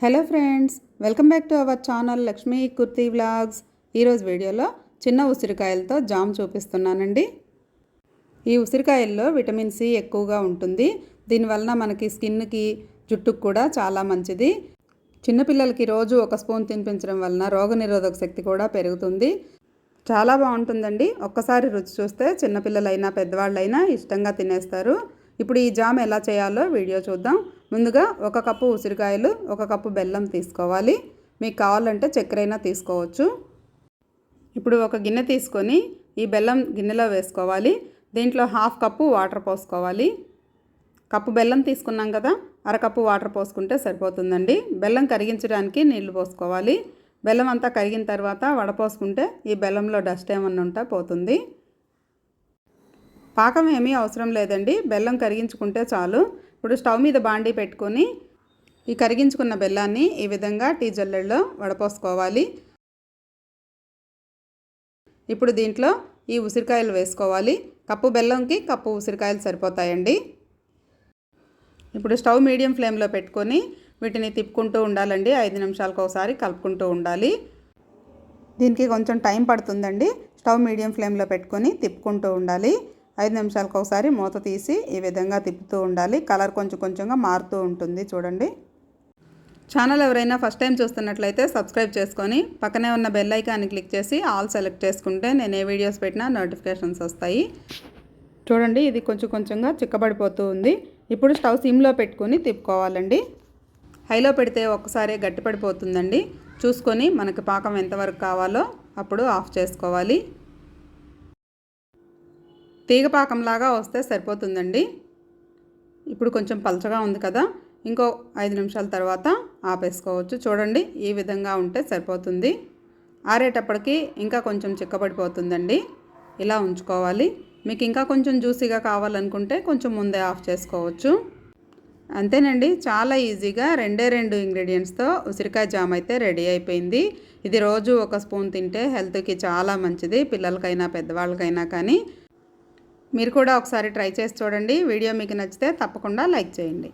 Hello friends welcome back to our channel Lakshmi Kurti vlogs. ఈరోజు వీడియోలో చిన్న ఉసిరికాయలతో జామ్ చూపిస్తున్నానండి. ఈ ఉసిరికాయల్లో విటమిన్ సి ఎక్కువగా ఉంటుంది. దీనివలన మనకి స్కిన్కి జుట్టుకు కూడా చాలా మంచిది. చిన్నపిల్లలకి రోజు ఒక స్పూన్ తినిపించడం వలన రోగనిరోధక శక్తి కూడా పెరుగుతుంది. చాలా బాగుంటుందండి. ఒక్కసారి రుచి చూస్తే చిన్నపిల్లలైనా పెద్దవాళ్ళైనా ఇష్టంగా తినేస్తారు. ఇప్పుడు ఈ జామ్ ఎలా చేయాలో వీడియో చూద్దాం. ముందుగా ఒక కప్పు ఉసిరికాయలు ఒక కప్పు బెల్లం తీసుకోవాలి. మీకు కావాలంటే చక్కెరైనా తీసుకోవచ్చు. ఇప్పుడు ఒక గిన్నె తీసుకొని ఈ బెల్లం గిన్నెలో వేసుకోవాలి. దీంట్లో హాఫ్ కప్పు వాటర్ పోసుకోవాలి. కప్పు బెల్లం తీసుకున్నాం కదా అరకప్పు వాటర్ పోసుకుంటే సరిపోతుందండి. బెల్లం కరిగించడానికి నీళ్ళు పోసుకోవాలి. బెల్లం అంతా కరిగిన తర్వాత వడపోసుకుంటే ఈ బెల్లంలో డస్ట్ ఏమన్నా ఉంటే పోతుంది. పాకం ఏమీ అవసరం లేదండి. బెల్లం కరిగించుకుంటే చాలు. ఇప్పుడు స్టవ్ మీద బాండీ పెట్టుకొని ఈ కరిగించుకున్న బెల్లాన్ని ఈ విధంగా టీ జల్లెడలో వడపోసుకోవాలి. ఇప్పుడు దీంట్లో ఈ ఉసిరికాయలు వేసుకోవాలి. కప్పు బెల్లంకి కప్పు ఉసిరికాయలు సరిపోతాయండి. ఇప్పుడు స్టవ్ మీడియం ఫ్లేమ్లో పెట్టుకొని వీటిని తిప్పుకుంటూ ఉండాలండి. ఐదు నిమిషాలకు ఒకసారి కలుపుకుంటూ ఉండాలి. దీనికి కొంచెం టైం పడుతుందండి. స్టవ్ మీడియం ఫ్లేమ్లో పెట్టుకొని తిప్పుకుంటూ ఉండాలి. ఐదు నిమిషాలకు ఒకసారి మూత తీసి ఈ విధంగా తిప్పుతూ ఉండాలి. కలర్ కొంచెం కొంచెంగా మారుతూ ఉంటుంది. చూడండి. ఛానల్ ఎవరైనా ఫస్ట్ టైం చూస్తున్నట్లయితే సబ్స్క్రైబ్ చేసుకొని పక్కనే ఉన్న బెల్ ఐకాన్ని క్లిక్ చేసి ఆల్ సెలెక్ట్ చేసుకుంటే నేను ఏ వీడియోస్ పెట్టినా నోటిఫికేషన్స్ వస్తాయి. చూడండి ఇది కొంచెం కొంచెంగా చిక్కబడిపోతూ ఉంది. ఇప్పుడు స్టవ్ సిమ్లో పెట్టుకొని తిప్పుకోవాలండి. హైలో పెడితే ఒక్కసారి గట్టిపడిపోతుందండి. చూసుకొని మనకి పాకం ఎంతవరకు కావాలో అప్పుడు ఆఫ్ చేసుకోవాలి. తీగపాకంలాగా వస్తే సరిపోతుందండి. ఇప్పుడు కొంచెం పలచగా ఉంది కదా ఇంకో ఐదు నిమిషాల తర్వాత ఆపేసుకోవచ్చు. చూడండి ఈ విధంగా ఉంటే సరిపోతుంది. ఆరేటప్పటికి ఇంకా కొంచెం చిక్కబడిపోతుందండి. ఇలా ఉంచుకోవాలి. మీకు ఇంకా కొంచెం జ్యూసీగా కావాలనుకుంటే కొంచెం ముందే ఆఫ్ చేసుకోవచ్చు. అంతేనండి చాలా ఈజీగా రెండే రెండు ఇంగ్రీడియంట్స్తో ఉసిరికాయ జామ్ అయితే రెడీ అయిపోయింది. ఇది రోజు ఒక స్పూన్ తింటే హెల్త్కి చాలా మంచిది. పిల్లలకైనా పెద్దవాళ్ళకైనా కానీ మీరు కూడా ఒకసారి ట్రై చేసి చూడండి. వీడియో మీకు నచ్చితే తప్పకుండా లైక్ చేయండి.